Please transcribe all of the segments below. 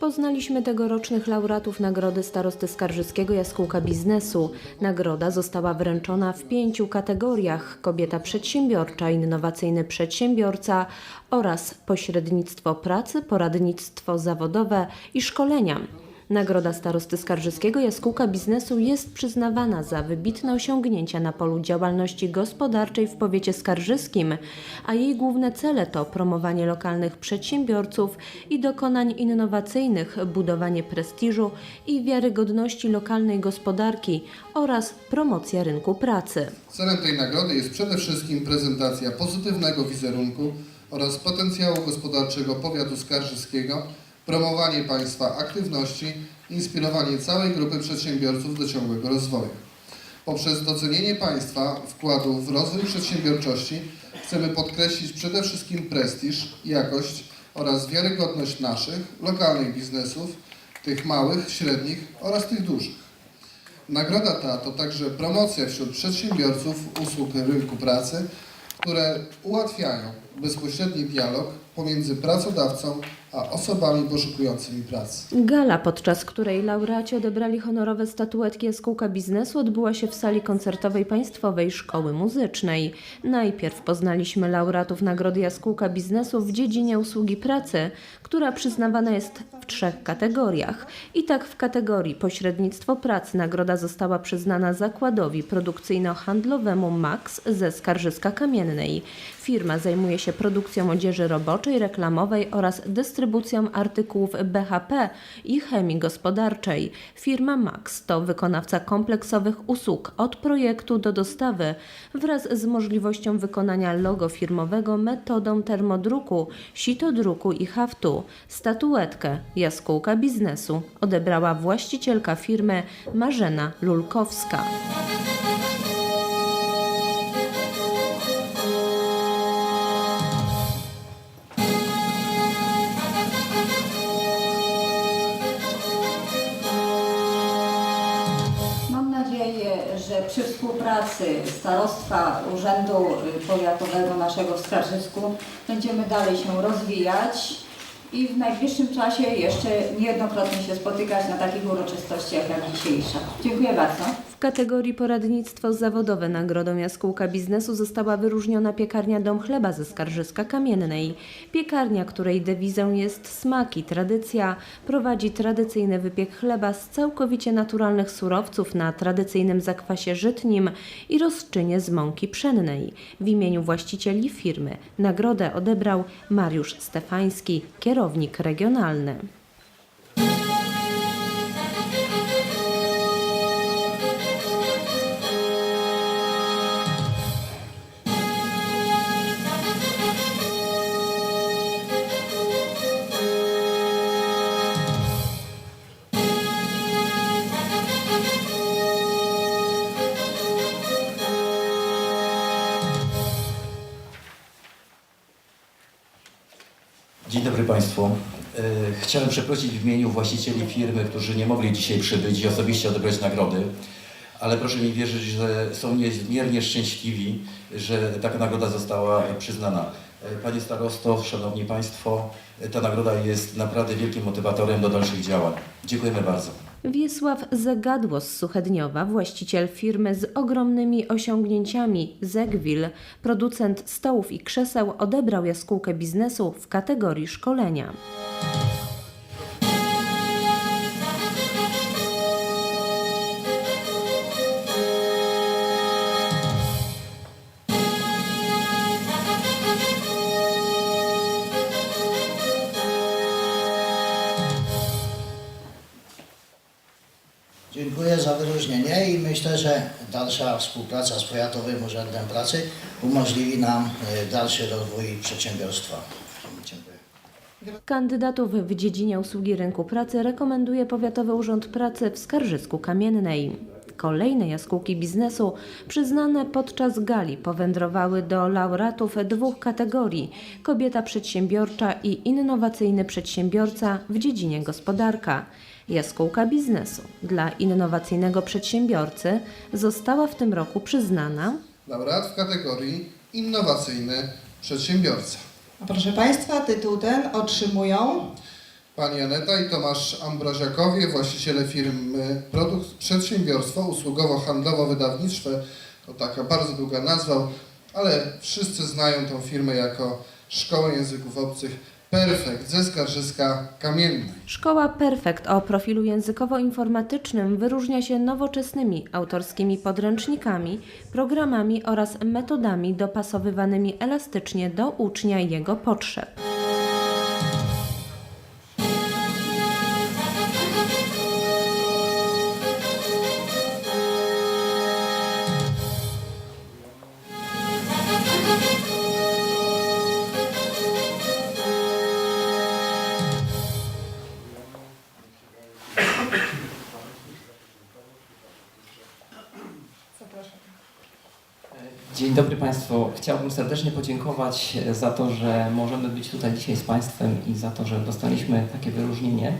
Poznaliśmy tegorocznych laureatów Nagrody Starosty Skarżyskiego Jaskółka Biznesu. Nagroda została wręczona w pięciu kategoriach: kobieta przedsiębiorcza, innowacyjny przedsiębiorca oraz pośrednictwo pracy, poradnictwo zawodowe i szkolenia. Nagroda Starosty Skarżyskiego Jaskółka Biznesu jest przyznawana za wybitne osiągnięcia na polu działalności gospodarczej w powiecie skarżyskim, a jej główne cele to promowanie lokalnych przedsiębiorców i dokonań innowacyjnych, budowanie prestiżu i wiarygodności lokalnej gospodarki oraz promocja rynku pracy. Celem tej nagrody jest przede wszystkim prezentacja pozytywnego wizerunku oraz potencjału gospodarczego powiatu skarżyskiego, promowanie państwa aktywności, inspirowanie całej grupy przedsiębiorców do ciągłego rozwoju. Poprzez docenienie państwa wkładu w rozwój przedsiębiorczości chcemy podkreślić przede wszystkim prestiż, jakość oraz wiarygodność naszych lokalnych biznesów, tych małych, średnich oraz tych dużych. Nagroda ta to także promocja wśród przedsiębiorców usług rynku pracy, które ułatwiają bezpośredni dialog pomiędzy pracodawcą a osobami poszukującymi pracy. Gala, podczas której laureaci odebrali honorowe statuetki Jaskółka Biznesu, odbyła się w sali koncertowej Państwowej Szkoły Muzycznej. Najpierw poznaliśmy laureatów Nagrody Jaskółka Biznesu w dziedzinie usługi pracy, która przyznawana jest w trzech kategoriach. I tak w kategorii pośrednictwo pracy nagroda została przyznana zakładowi produkcyjno-handlowemu Max ze Skarżyska Kamiennej. Firma zajmuje się produkcją odzieży roboczej, reklamowej oraz dystrybucją artykułów BHP i chemii gospodarczej. Firma Max to wykonawca kompleksowych usług od projektu do dostawy wraz z możliwością wykonania logo firmowego metodą termodruku, sitodruku i haftu. Statuetkę Jaskółka Biznesu odebrała właścicielka firmy Marzena Lulkowska. Przy współpracy Starostwa Urzędu y, Powiatowego naszego w Skarżysku będziemy dalej się rozwijać i w najbliższym czasie jeszcze niejednokrotnie się spotykać na takich uroczystościach jak dzisiejsza. Dziękuję bardzo. Kategorii poradnictwo zawodowe nagrodą Jaskółka Biznesu została wyróżniona piekarnia Dom Chleba ze Skarżyska Kamiennej. Piekarnia, której dewizą jest smak i tradycja, prowadzi tradycyjny wypiek chleba z całkowicie naturalnych surowców na tradycyjnym zakwasie żytnim i rozczynie z mąki pszennej. W imieniu właścicieli firmy nagrodę odebrał Mariusz Stefański, kierownik regionalny. Dobry Państwu. E, Chciałem przeprosić w imieniu właścicieli firmy, którzy nie mogli dzisiaj przybyć i osobiście odebrać nagrody, ale proszę mi wierzyć, że są niezmiernie szczęśliwi, że taka nagroda została przyznana. E, Panie Starosto, Szanowni Państwo, ta nagroda jest naprawdę wielkim motywatorem do dalszych działań. Dziękujemy bardzo. Wiesław Zagadło z Suchedniowa, właściciel firmy z ogromnymi osiągnięciami Zegwil, producent stołów i krzeseł, odebrał jaskółkę biznesu w kategorii szkolenia. Myślę, że dalsza współpraca z Powiatowym Urzędem Pracy umożliwi nam e, dalszy rozwój przedsiębiorstwa. Dziękuję. Kandydatów w dziedzinie usługi rynku pracy rekomenduje Powiatowy Urząd Pracy w Skarżysku Kamiennej. Kolejne jaskółki biznesu przyznane podczas gali powędrowały do laureatów dwóch kategorii: kobieta przedsiębiorcza i innowacyjny przedsiębiorca w dziedzinie gospodarka. Jaskółka biznesu dla innowacyjnego przedsiębiorcy została w tym roku przyznana Laureat w kategorii innowacyjny przedsiębiorca. Proszę Państwa, tytuł ten otrzymują Pani Aneta i Tomasz Ambroziakowie, właściciele firmy Produkt Przedsiębiorstwo Usługowo-Handlowo-Wydawnicze. To taka bardzo długa nazwa, ale wszyscy znają tą firmę jako Szkołę Języków Obcych Perfekt ze Skarżyska Kamiennej. Szkoła Perfekt o profilu językowo-informatycznym wyróżnia się nowoczesnymi autorskimi podręcznikami, programami oraz metodami dopasowywanymi elastycznie do ucznia i jego potrzeb. Państwu. Chciałbym serdecznie podziękować e, za to, że możemy być tutaj dzisiaj z Państwem i za to, że dostaliśmy takie wyróżnienie.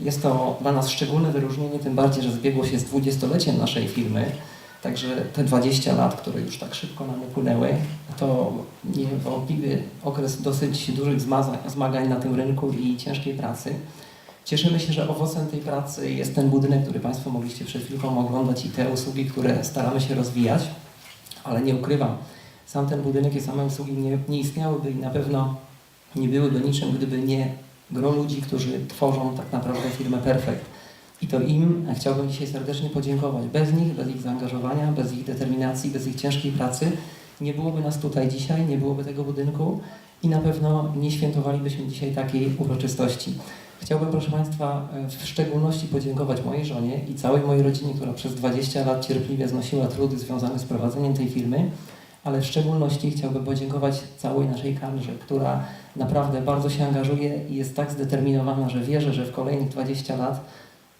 Jest to dla nas szczególne wyróżnienie, tym bardziej, że zbiegło się z dwudziestoleciem naszej firmy. Także te 20 lat, które już tak szybko nam upłynęły, to niewątpliwy okres dosyć dużych zmagań na tym rynku i ciężkiej pracy. Cieszymy się, że owocem tej pracy jest ten budynek, który Państwo mogliście przed chwilką oglądać i te usługi, które staramy się rozwijać ale nie ukrywam, sam ten budynek i same usługi nie, nie istniałyby i na pewno nie byłyby niczym, gdyby nie gro ludzi, którzy tworzą tak naprawdę firmę Perfekt. I to im chciałbym dzisiaj serdecznie podziękować. Bez nich, bez ich zaangażowania, bez ich determinacji, bez ich ciężkiej pracy nie byłoby nas tutaj dzisiaj, nie byłoby tego budynku i na pewno nie świętowalibyśmy dzisiaj takiej uroczystości. Chciałbym, proszę Państwa, w szczególności podziękować mojej żonie i całej mojej rodzinie, która przez 20 lat cierpliwie znosiła trudy związane z prowadzeniem tej firmy, ale w szczególności chciałbym podziękować całej naszej kadrze, która naprawdę bardzo się angażuje i jest tak zdeterminowana, że wierzę, że w kolejnych 20 lat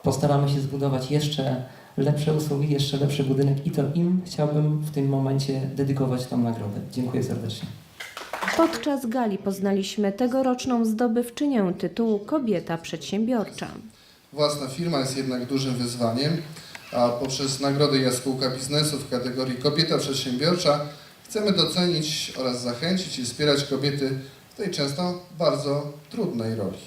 postaramy się zbudować jeszcze lepsze usługi, jeszcze lepszy budynek i to im chciałbym w tym momencie dedykować tą nagrodę. Dziękuję serdecznie. Podczas gali poznaliśmy tegoroczną zdobywczynię tytułu Kobieta Przedsiębiorcza. Własna firma jest jednak dużym wyzwaniem, a poprzez Nagrodę Jaskółka Biznesu w kategorii Kobieta Przedsiębiorcza chcemy docenić oraz zachęcić i wspierać kobiety w tej często bardzo trudnej roli.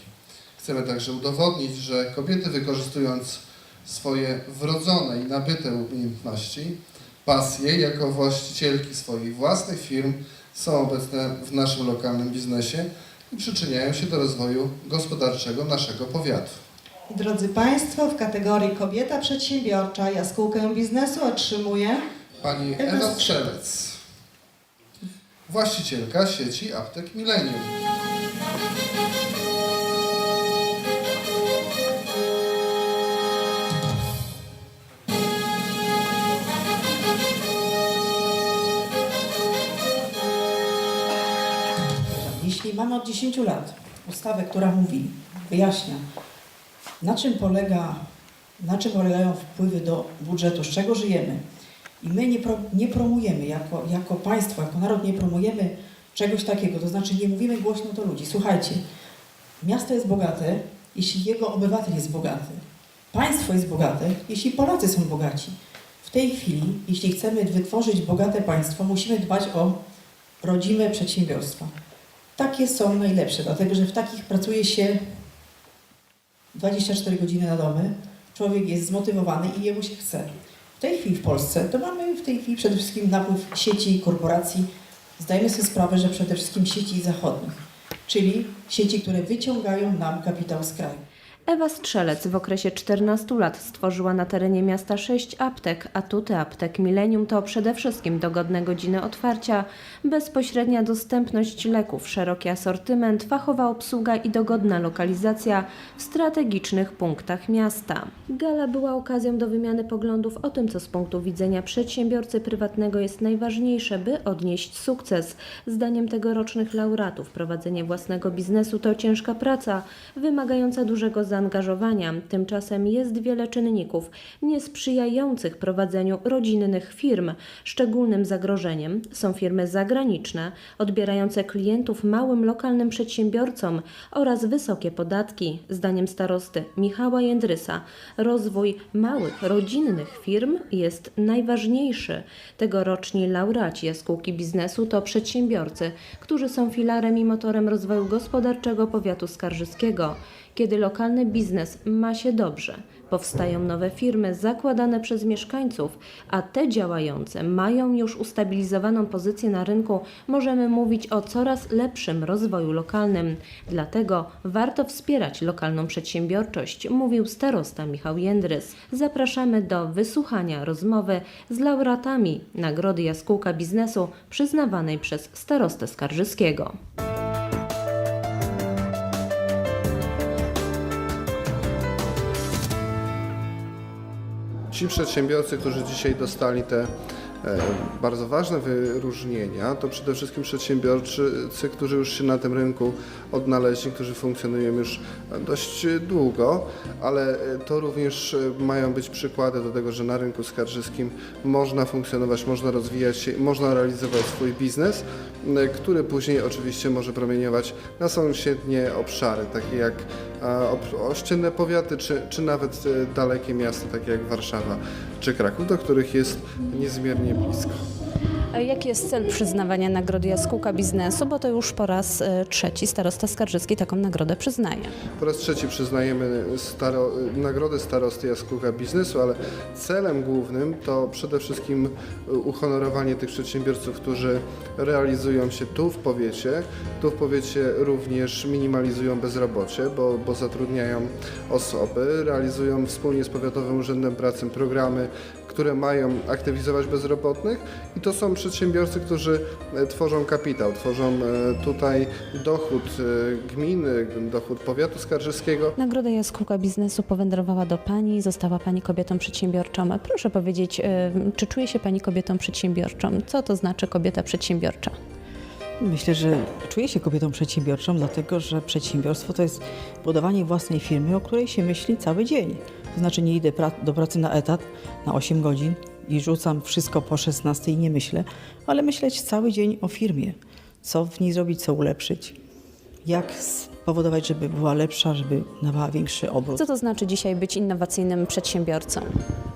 Chcemy także udowodnić, że kobiety wykorzystując swoje wrodzone i nabyte umiejętności, pasje jako właścicielki swoich własnych firm są obecne w naszym lokalnym biznesie i przyczyniają się do rozwoju gospodarczego naszego powiatu. Drodzy Państwo, w kategorii Kobieta Przedsiębiorcza jaskółkę biznesu otrzymuje Pani Ewa Strzelec, właścicielka sieci aptek Millennium. Jeśli mamy od 10 lat ustawę, która mówi, wyjaśnia, na czym polega, na czym polegają wpływy do budżetu, z czego żyjemy, i my nie, pro, nie promujemy jako, jako państwo, jako naród nie promujemy czegoś takiego, to znaczy nie mówimy głośno do ludzi. Słuchajcie, miasto jest bogate, jeśli jego obywatel jest bogaty. Państwo jest bogate, jeśli Polacy są bogaci. W tej chwili, jeśli chcemy wytworzyć bogate państwo, musimy dbać o rodzime przedsiębiorstwa. Takie są najlepsze, dlatego że w takich pracuje się 24 godziny na dobę. Człowiek jest zmotywowany i jemu się chce. W tej chwili w Polsce to mamy w tej chwili przede wszystkim napływ sieci i korporacji. Zdajemy sobie sprawę, że przede wszystkim sieci zachodnich, czyli sieci, które wyciągają nam kapitał z kraju. Ewa Strzelec w okresie 14 lat stworzyła na terenie miasta 6 aptek. Atuty aptek Millennium to przede wszystkim dogodne godziny otwarcia, bezpośrednia dostępność leków, szeroki asortyment, fachowa obsługa i dogodna lokalizacja w strategicznych punktach miasta. Gala była okazją do wymiany poglądów o tym, co z punktu widzenia przedsiębiorcy prywatnego jest najważniejsze, by odnieść sukces. Zdaniem tegorocznych laureatów prowadzenie własnego biznesu to ciężka praca, wymagająca dużego zaangażowania. Tymczasem jest wiele czynników niesprzyjających prowadzeniu rodzinnych firm. Szczególnym zagrożeniem są firmy zagraniczne, odbierające klientów małym lokalnym przedsiębiorcom oraz wysokie podatki. Zdaniem starosty Michała Jędrysa, rozwój małych, rodzinnych firm jest najważniejszy. Tegoroczni laureaci Jaskółki Biznesu to przedsiębiorcy, którzy są filarem i motorem rozwoju gospodarczego powiatu skarżyskiego. Kiedy lokalny biznes ma się dobrze, powstają nowe firmy zakładane przez mieszkańców, a te działające mają już ustabilizowaną pozycję na rynku, możemy mówić o coraz lepszym rozwoju lokalnym. Dlatego warto wspierać lokalną przedsiębiorczość, mówił starosta Michał Jędrys. Zapraszamy do wysłuchania rozmowy z laureatami Nagrody Jaskółka Biznesu przyznawanej przez starostę Skarżyskiego. Ci przedsiębiorcy, którzy dzisiaj dostali te e, bardzo ważne wyróżnienia, to przede wszystkim przedsiębiorcy, którzy już się na tym rynku odnaleźli, którzy funkcjonują już dość długo, ale to również mają być przykłady do tego, że na rynku skarżyskim można funkcjonować, można rozwijać się, można realizować swój biznes, który później oczywiście może promieniować na sąsiednie obszary, takie jak ościenne powiaty, czy, czy nawet e, dalekie miasta, takie jak Warszawa czy Kraków, do których jest niezmiernie blisko. Jaki jest cel przyznawania Nagrody Jaskółka Biznesu? Bo to już po raz e, trzeci starosta Skarżyski taką nagrodę przyznaje. Po raz trzeci przyznajemy staro, nagrodę starosty Jaskółka Biznesu, ale celem głównym to przede wszystkim uhonorowanie tych przedsiębiorców, którzy realizują się tu w powiecie. Tu w powiecie również minimalizują bezrobocie, bo, bo zatrudniają osoby, realizują wspólnie z Powiatowym Urzędem Pracy programy, które mają aktywizować bezrobotnych i to są przedsiębiorcy, którzy e, tworzą kapitał, tworzą e, tutaj dochód e, gminy, dochód powiatu skarżyskiego. Nagroda Jaskółka Biznesu powędrowała do Pani, została Pani kobietą przedsiębiorczą. Proszę powiedzieć, czy czuje się Pani kobietą przedsiębiorczą? Co to znaczy kobieta przedsiębiorcza? Myślę, że czuję się kobietą przedsiębiorczą, dlatego że przedsiębiorstwo to jest budowanie własnej firmy, o której się myśli cały dzień. To znaczy nie idę pra- do pracy na etat na 8 godzin i rzucam wszystko po 16 i nie myślę, ale myśleć cały dzień o firmie. Co w niej zrobić, co ulepszyć, jak spowodować, żeby była lepsza, żeby dawała większy obrót. Co to znaczy dzisiaj być innowacyjnym przedsiębiorcą?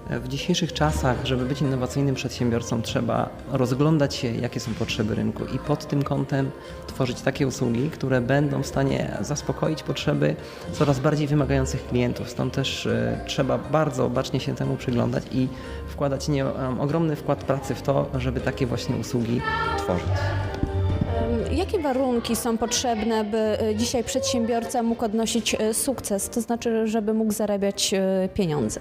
W dzisiejszych czasach, żeby być innowacyjnym przedsiębiorcą, trzeba rozglądać się, jakie są potrzeby rynku i pod tym kątem tworzyć takie usługi, które będą w stanie zaspokoić potrzeby coraz bardziej wymagających klientów. Stąd też e, trzeba bardzo bacznie się temu przyglądać i wkładać nie, em, ogromny wkład pracy w to, żeby takie właśnie usługi tworzyć. Jakie warunki są potrzebne, by e, dzisiaj przedsiębiorca mógł odnosić e, sukces, to znaczy, żeby mógł zarabiać e, pieniądze?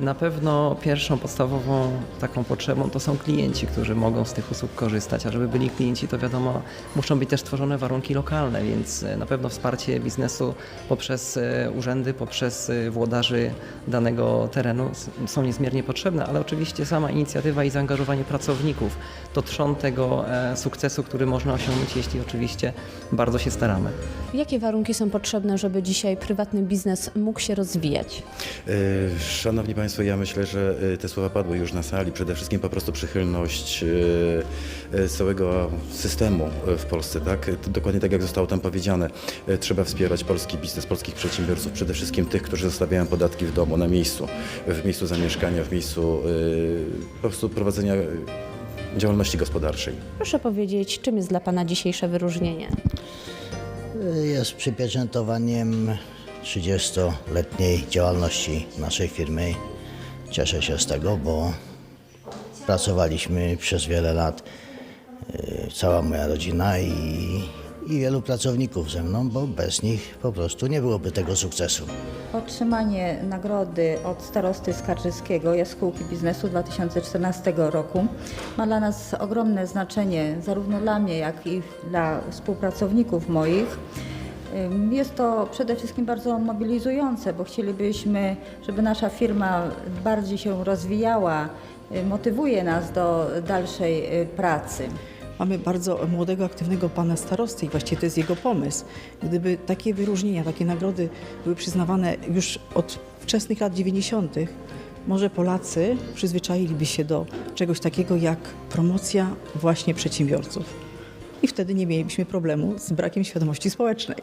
Na pewno pierwszą podstawową taką potrzebą to są klienci, którzy mogą z tych usług korzystać, a żeby byli klienci, to wiadomo, muszą być też tworzone warunki lokalne, więc e, na pewno wsparcie biznesu poprzez e, urzędy, poprzez e, włodarzy danego terenu są niezmiernie potrzebne, ale oczywiście sama inicjatywa i zaangażowanie pracowników to trzon tego sukcesu, który można osiągnąć, jeśli oczywiście bardzo się staramy. Jakie warunki są potrzebne, żeby dzisiaj prywatny biznes mógł się rozwijać? Szanowni Państwo, ja myślę, że e, te słowa padły już na sali. Przede wszystkim po prostu przychylność e, e, całego systemu w Polsce, tak? Dokładnie tak jak zostało tam powiedziane. Trzeba wspierać polski biznes, polskich przedsiębiorców, przede wszystkim tych, którzy zostawiają podatki w domu, na miejscu, w miejscu zamieszkania, w miejscu po prostu prowadzenia działalności gospodarczej. Proszę powiedzieć, czym jest dla Pana dzisiejsze wyróżnienie? Jest przypieczętowaniem 30-letniej działalności naszej firmy. Cieszę się z tego, bo pracowaliśmy przez wiele lat, y, cała moja rodzina i, i wielu pracowników ze mną, bo bez nich po prostu nie byłoby tego sukcesu. Otrzymanie nagrody od starosty Skarżyskiego Jaskółki Biznesu 2014 roku ma dla nas ogromne znaczenie, zarówno dla mnie, jak i dla współpracowników moich. Jest to przede wszystkim bardzo mobilizujące, bo chcielibyśmy, żeby nasza firma bardziej się rozwijała, y, motywuje nas do dalszej y, pracy. Mamy bardzo młodego, aktywnego pana starosty i właściwie to jest jego pomysł. Gdyby takie wyróżnienia, takie nagrody były przyznawane już od wczesnych lat 90., może Polacy przyzwyczailiby się do czegoś takiego jak promocja właśnie przedsiębiorców. I wtedy nie mielibyśmy problemu z brakiem świadomości społecznej.